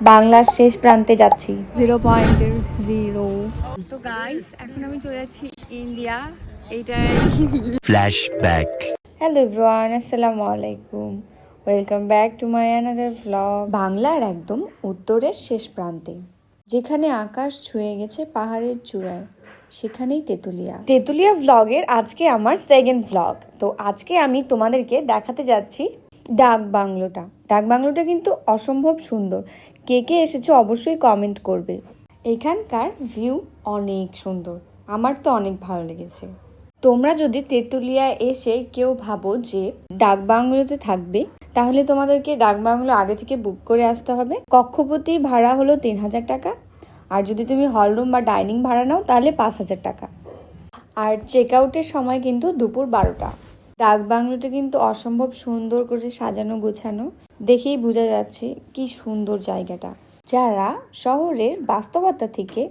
বাংলার শেষ প্রান্তে যাচ্ছি। জিরো পয়েন্টের জিরো। তো গাইস এখন আমি চলে যাচ্ছি ইন্ডিয়া। এইটাই Flashback. হ্যালো এভরিওয়ান আসসালামু আলাইকুম। Welcome back to my another vlog বাংলার একদম উত্তরের শেষ প্রান্তে যেখানে আকাশ ছুঁয়ে গেছে পাহাড়ের চূড়ায় সেখানেই তেতুলিয়া। তেতুলিয়া ভ্লগের আজকে আমার সেকেন্ড ভ্লগ তো আজকে আমি তোমাদেরকে দেখাতে যাচ্ছি ডাক বাংলোটা। ডাক বাংলোটা কিন্তু অসম্ভব সুন্দর। কে কে এসেছে অবশ্যই কমেন্ট করবে। এখানকার ভিউ অনেক সুন্দর। আমার তো অনেক ভালো লেগেছে। তোমরা যদি তেঁতুলিয়ায় এসে কেউ ভাবো যে ডাক বাংলোতে থাকবে, তাহলে তোমাদেরকে ডাক বাংলো আগে থেকে বুক করে আসতে হবে। কক্ষপতি ভাড়া হলো তিন হাজার টাকা। আর যদি তুমি হলরুম বা ডাইনিং ভাড়া নাও, তাহলে পাঁচ হাজার টাকা। আর চেক আউটের সময় কিন্তু দুপুর বারোটা। ডাক বাংলোটা কিন্তু অসম্ভব সুন্দর করে সাজানো, গোছানো। দেখেই বোঝা যাচ্ছে কি সুন্দর জায়গাটা। যারা শহরের বাস্তবতা থেকে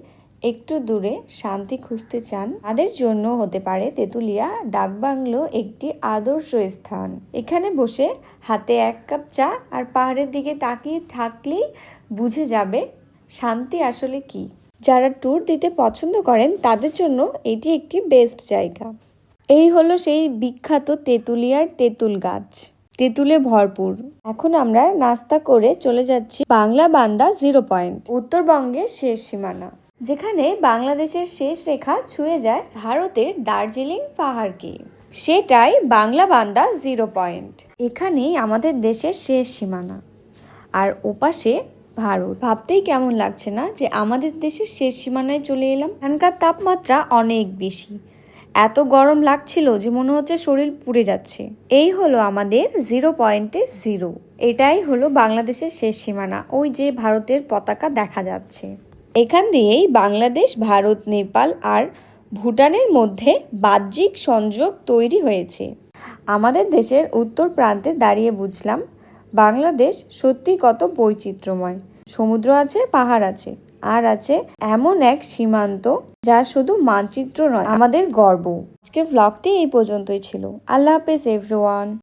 একটু দূরে শান্তি খুঁজতে চান, তাদের জন্য হতে পারে তেঁতুলিয়া ডাকবাংলো একটি আদর্শ স্থান। এখানে বসে হাতে এক কাপ চা আর পাহাড়ের দিকে তাকিয়ে থাকলেই বুঝে যাবে শান্তি আসলে কি। যারা ট্যুর দিতে পছন্দ করেন, তাদের জন্য এটি একটি বেস্ট জায়গা। এই হলো সেই বিখ্যাত তেঁতুলিয়ার তেঁতুল গাছ। তেঁতুলে ভরপুর। এখন আমরা নাস্তা করে চলে যাচ্ছি বাংলা বান্দা জিরো পয়েন্ট, উত্তরবঙ্গের শেষ সীমানা। যেখানে বাংলাদেশের শেষ রেখা ছুঁয়ে যায় ভারতের দার্জিলিং পাহাড়কে। সেটাই বাংলা বান্দা জিরো পয়েন্ট। এখানেই আমাদের দেশের শেষ সীমানা। আর ওপাশে ভারত। ভাবতেই কেমন লাগছে না যে আমাদের দেশের শেষ সীমানায় চলে এলাম। এখানকার তাপমাত্রা অনেক বেশি। এত গরম লাগছিল যে মনে হচ্ছে শরীর পুড়ে যাচ্ছে। এই হলো আমাদের জিরো পয়েন্টে জিরো এটাই হলো বাংলাদেশের শেষ সীমানা, ওই যে ভারতের পতাকা দেখা যাচ্ছে। এখান দিয়েই বাংলাদেশ, ভারত, নেপাল আর ভুটানের মধ্যে বাহ্যিক সংযোগ তৈরি হয়েছে। আমাদের দেশের উত্তর প্রান্তে দাঁড়িয়ে বুঝলাম, বাংলাদেশ সত্যি কত বৈচিত্র্যময়। সমুদ্র আছে, পাহাড় আছে আর আছে এমন এক সীমান্ত যা শুধু মানচিত্র নয়, আমাদের গর্ব। আজকের ভ্লগটি এই পর্যন্তই ছিল। আল্লাহ হাফেজ এভরিওয়ান